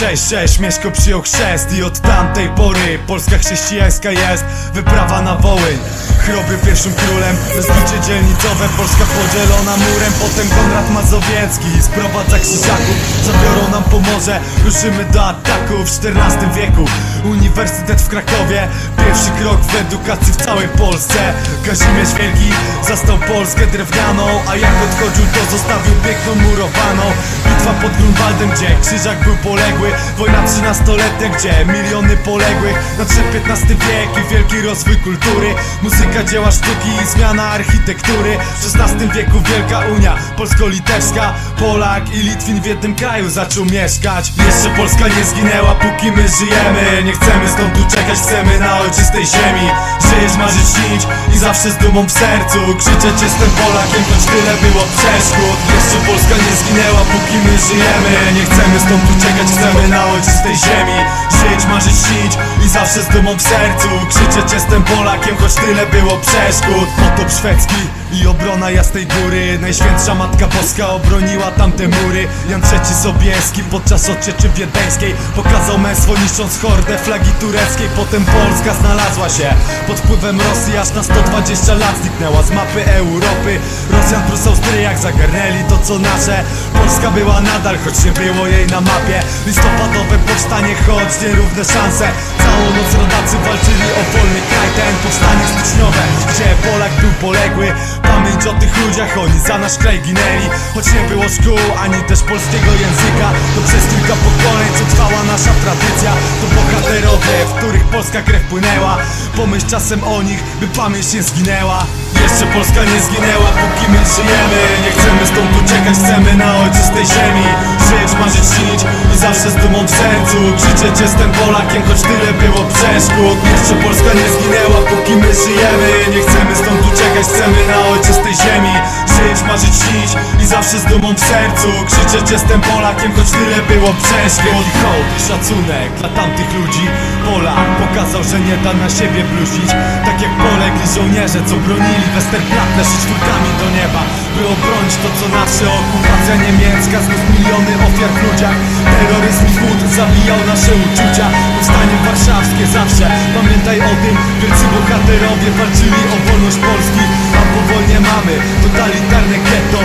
6-6 Mieszko przyjął chrzest i od tamtej pory Polska chrześcijańska jest wyprawa na Wołyń. Chroby pierwszym królem, zbicie dzielnicowe Polska podzielona murem, potem Konrad Mazowiecki Sprowadza krzyżaków, zabiorą nam pomoże Ruszymy do ataku w XIV wieku. Uniwersytet w Krakowie, pierwszy krok w edukacji w całej Polsce. Kazimierz Wielki zastał Polskę drewnianą A jak odchodził to zostawił piękną murowaną. Bitwa pod Grunwaldem, gdzie krzyżak był poległy. Wojna trzynastoletnia, gdzie miliony poległych. Nadszedł XV wiek i wielki rozwój kultury. Muzyka, dzieła sztuki i zmiana architektury. W XVI wieku Wielka Unia Polsko-Litewska. Polak i Litwin w jednym kraju zaczął mieszkać. Jeszcze Polska nie zginęła, póki my żyjemy. Nie chcemy stąd uciekać, chcemy na ojczystej ziemi. Żyjesz, marzyć, śnić i zawsze z dumą w sercu. Krzyczeć jestem Polakiem, choć tyle było przeszkód. Jeszcze Polska nie zginęła, póki my żyjemy Nie chcemy stąd uciekać, chcemy na ojczystej ziemi. Żyć, marzyć, śnić i zawsze z dumą w sercu. Krzyczeć jestem Polakiem, choć tyle było przeszkód. Potop szwedzki i obrona Jasnej Góry. Najświętsza Matka Boska obroniła tamte mury. Jan III Sobieski podczas odcieczy wiedeńskiej Pokazał męstwo niszcząc hordę flagi tureckiej. Potem Polska znalazła się pod wpływem Rosji Aż na 120 lat zniknęła z mapy Europy. Rosjan plus Austriak zagarnęli to co nasze. Polska była nadal, choć nie było jej na mapie. Listopadowe powstanie, choć nierówne szanse. Całą noc rodacy walczyli o wolny kraj Ten powstanie styczniowe, gdzie Polak był poległy? Pamięć o tych ludziach, oni za nasz kraj ginęli. Choć nie było szkół, ani też polskiego języka To przez kilka pokoleń, co trwała nasza tradycja. To bohaterowie, w których polska krew płynęła. Pomyśl czasem o nich, by pamięć nie zginęła. Jeszcze Polska nie zginęła, póki my żyjemy. Nie chcemy stąd uciekać, chcemy na ojczystej ziemi Żyć, marzyć, śnić i zawsze z dumą w sercu. Krzyczeć jestem Polakiem, choć tyle było przeszkód. Jeszcze Polska nie zginęła, póki my żyjemy. Nie chcemy stąd uciekać, chcemy na ojczystej ziemi Żyć, marzyć, śnić i zawsze z dumą w sercu. Krzyczeć jestem Polakiem, choć tyle było przeszkód. I hołd i szacunek dla tamtych ludzi. Polak pokazał, że nie da na siebie bluźnić. Tak jak polegli żołnierze, co bronili Westerplatte szyć do nieba By obronić to co nasze. Okupacja niemiecka znów miliony ofiar w ludziach Terroryzm i głód zabijał nasze uczucia. Powstanie warszawskie zawsze. Pamiętaj o tym, wielcy bohaterowie walczyli o wolność Polski A po wojnie mamy totalitarne getto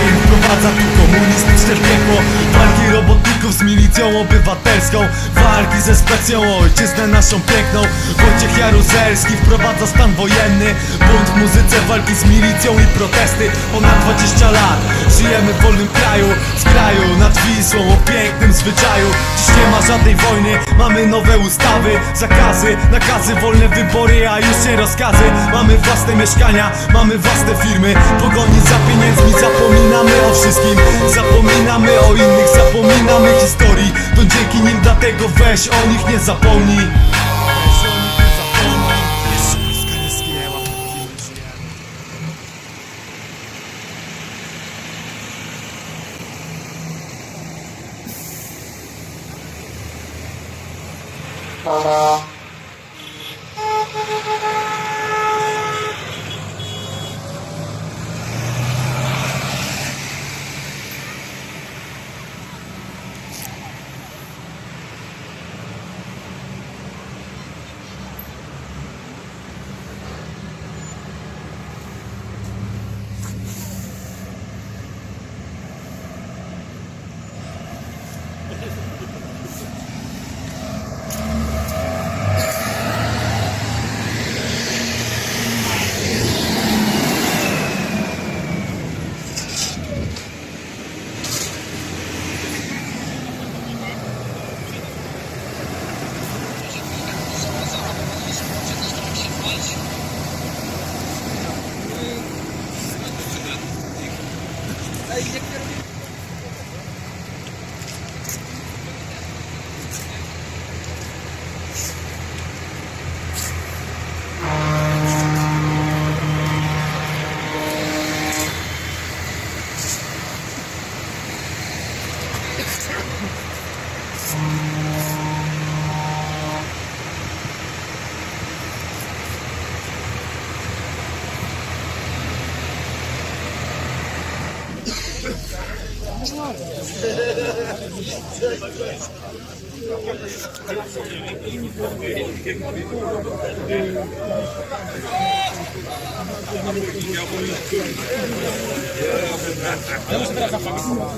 Wprowadza tu komunistyczne piekło. Walki robotników z milicją obywatelską. Walki ze specją ojczyznę naszą piękną. Wojciech Jaruzelski wprowadza stan wojenny. Bunt w muzyce, walki z milicją i protesty. Ponad 20 lat Żyjemy w wolnym kraju. Z kraju nad Wisłą o pięknym zwyczaju. Dziś nie ma żadnej wojny. Mamy nowe ustawy, zakazy, nakazy Wolne wybory, a już nie rozkazy. Mamy własne mieszkania, mamy własne firmy. Pogoni za pieniędzmi, Zapominamy o wszystkim, zapominamy o innych, zapominamy historii. To dzięki nim, dlatego weź o nich nie zapomnij. Hello. Vamos para essa parte.